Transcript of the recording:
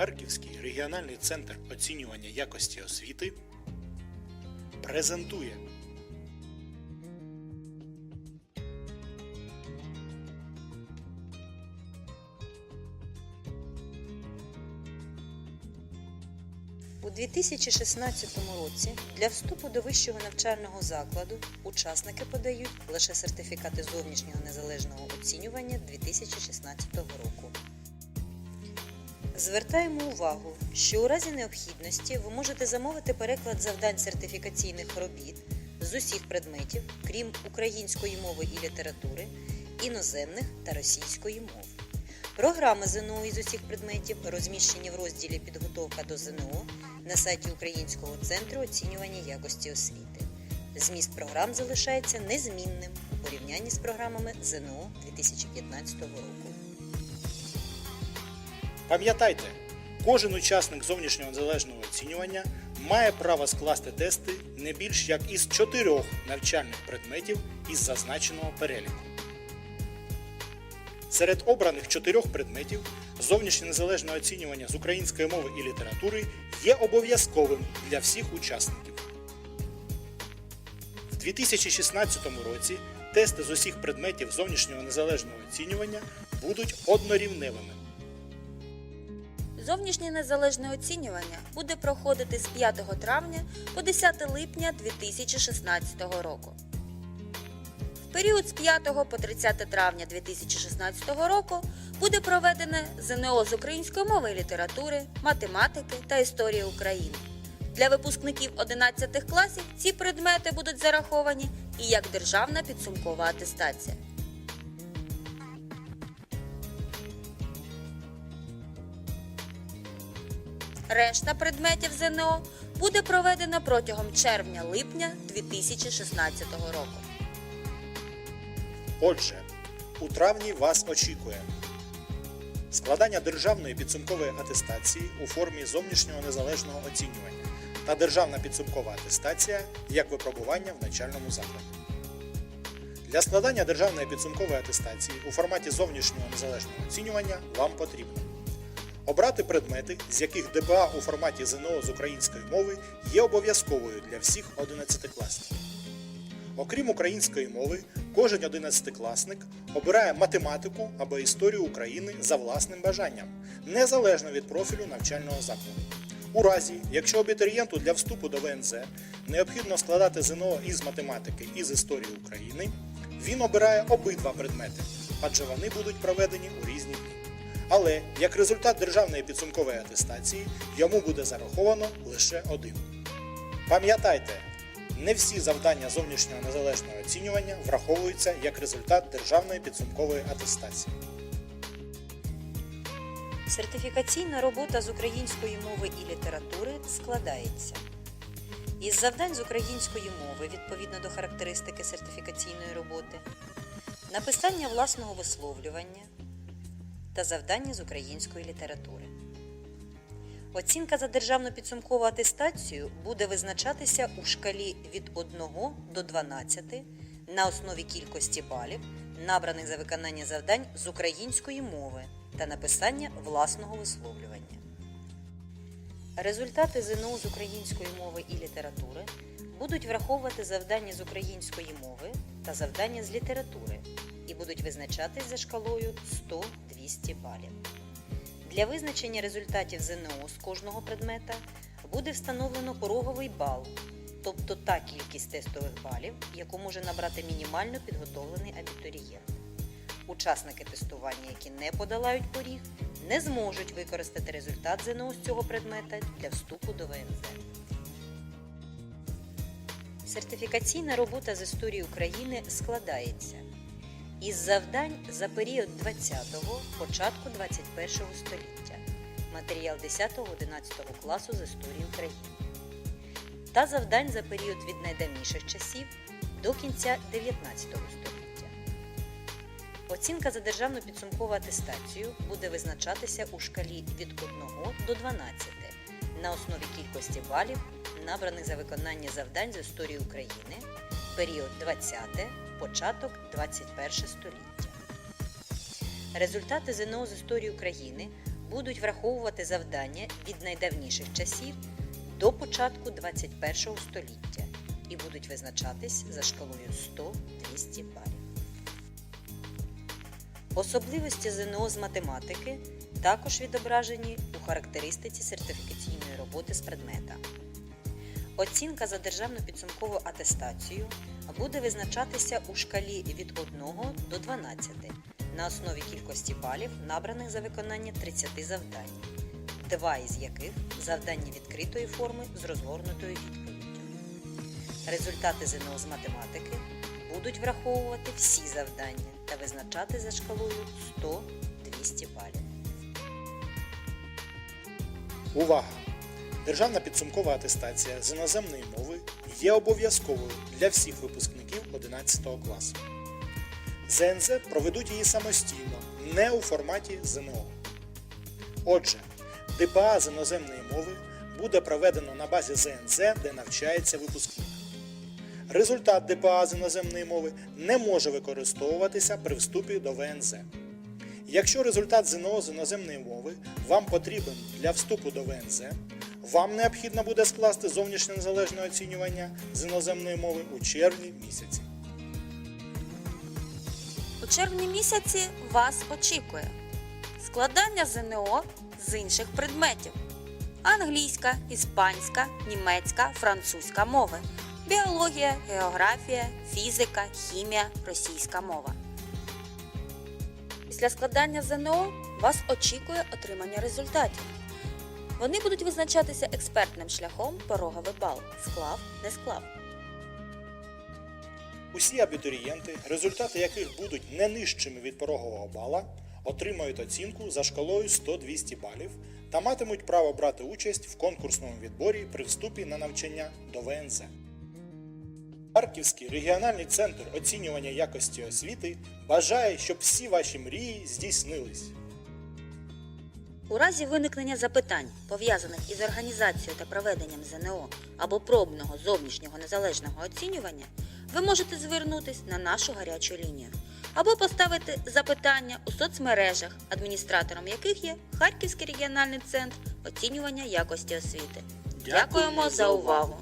Харківський регіональний центр оцінювання якості освіти презентує У 2016 році для вступу до вищого навчального закладу учасники подають лише сертифікати зовнішнього незалежного оцінювання 2016 року. Звертаємо увагу, що у разі необхідності ви можете замовити переклад завдань сертифікаційних робіт з усіх предметів, крім української мови і літератури, іноземних та російської мов. Програми ЗНО із усіх предметів розміщені в розділі Підготовка до ЗНО на сайті Українського центру оцінювання якості освіти. Зміст програм залишається незмінним у порівнянні з програмами ЗНО 2015 року. Пам'ятайте, кожен учасник зовнішнього незалежного оцінювання має право скласти тести не більш як із чотирьох навчальних предметів із зазначеного переліку. Серед обраних чотирьох предметів зовнішнє незалежне оцінювання з української мови і літератури є обов'язковим для всіх учасників. В 2016 році тести з усіх предметів зовнішнього незалежного оцінювання будуть однорівневими. Зовнішнє незалежне оцінювання буде проходити з 5 травня по 10 липня 2016 року. В період з 5 по 30 травня 2016 року буде проведене ЗНО з української мови і літератури, математики та історії України. Для випускників 11 класів ці предмети будуть зараховані і як державна підсумкова атестація. Решта предметів ЗНО буде проведена протягом червня-липня 2016 року. Отже, у травні вас очікує складання державної підсумкової атестації у формі зовнішнього незалежного оцінювання та державна підсумкова атестація як випробування в навчальному закладі. Для складання державної підсумкової атестації у форматі зовнішнього незалежного оцінювання вам потрібно обрати предмети, з яких ДПА у форматі ЗНО з української мови є обов'язковою для всіх 11-класників. Окрім української мови, кожен 11-класник обирає математику або історію України за власним бажанням, незалежно від профілю навчального закладу. У разі, якщо абітурієнту для вступу до ВНЗ необхідно складати ЗНО із математики і з історії України, він обирає обидва предмети, адже вони будуть проведені у різні дні. Але як результат державної підсумкової атестації йому буде зараховано лише один. Пам'ятайте, не всі завдання зовнішнього незалежного оцінювання враховуються як результат державної підсумкової атестації. Сертифікаційна робота з української мови і літератури складається із завдань з української мови відповідно до характеристики сертифікаційної роботи, написання власного висловлювання та завдання з української літератури. Оцінка за державну підсумкову атестацію буде визначатися у шкалі від 1 до 12 на основі кількості балів, набраних за виконання завдань з української мови та написання власного висловлювання. Результати ЗНО з української мови і літератури будуть враховувати завдання з української мови та завдання з літератури і будуть визначатись за шкалою 100-200 балів. Для визначення результатів ЗНО з кожного предмета буде встановлено пороговий бал, тобто та кількість тестових балів, яку може набрати мінімально підготовлений абітурієнт. Учасники тестування, які не подолають поріг, не зможуть використати результат ЗНО з цього предмета для вступу до ВНЗ. Сертифікаційна робота з історії України складається із завдань за період 20-го, початку 21-го століття, матеріал 10-11 класу з історії України, та завдань за період від найдавніших часів до кінця 19 століття. Оцінка за державну підсумкову атестацію буде визначатися у шкалі від 1 до 12 на основі кількості балів, набраних за виконання завдань з історії України, період 20 початок 21 століття. Результати ЗНО з історії України будуть враховувати завдання від найдавніших часів до початку 21 століття і будуть визначатись за шкалою 100-200 балів. Особливості ЗНО з математики також відображені у характеристиці сертифікаційної роботи з предмета. Оцінка за державну підсумкову атестацію буде визначатися у шкалі від 1 до 12 на основі кількості балів, набраних за виконання 30 завдань, два із яких завдання відкритої форми з розгорнутою відповіддю. Результати ЗНО з математики будуть враховувати всі завдання та визначати за шкалою 100-200 балів. Увага! Державна підсумкова атестація з іноземної мови є обов'язковою для всіх випускників 11 класу. ЗНЗ проведуть її самостійно, не у форматі ЗНО. Отже, ДПА з іноземної мови буде проведено на базі ЗНЗ, де навчається випускник. Результат ДПА з іноземної мови не може використовуватися при вступі до ВНЗ. Якщо результат ЗНО з іноземної мови вам потрібен для вступу до ВНЗ, вам необхідно буде скласти зовнішнє незалежне оцінювання з іноземної мови у червні місяці. У червні місяці вас очікує складання ЗНО з інших предметів: англійська, іспанська, німецька, французька мови, біологія, географія, фізика, хімія, російська мова. Після складання ЗНО вас очікує отримання результатів. Вони будуть визначатися експертним шляхом пороговий бал склав, не склав. Усі абітурієнти, результати яких будуть не нижчими від порогового бала, отримають оцінку за шкалою 100-200 балів та матимуть право брати участь в конкурсному відборі при вступі на навчання до ВНЗ. Харківський регіональний центр оцінювання якості освіти бажає, щоб всі ваші мрії здійснились. У разі виникнення запитань, пов'язаних із організацією та проведенням ЗНО або пробного зовнішнього незалежного оцінювання, ви можете звернутись на нашу гарячу лінію або поставити запитання у соцмережах, адміністратором яких є Харківський регіональний центр оцінювання якості освіти. Дякуємо за увагу!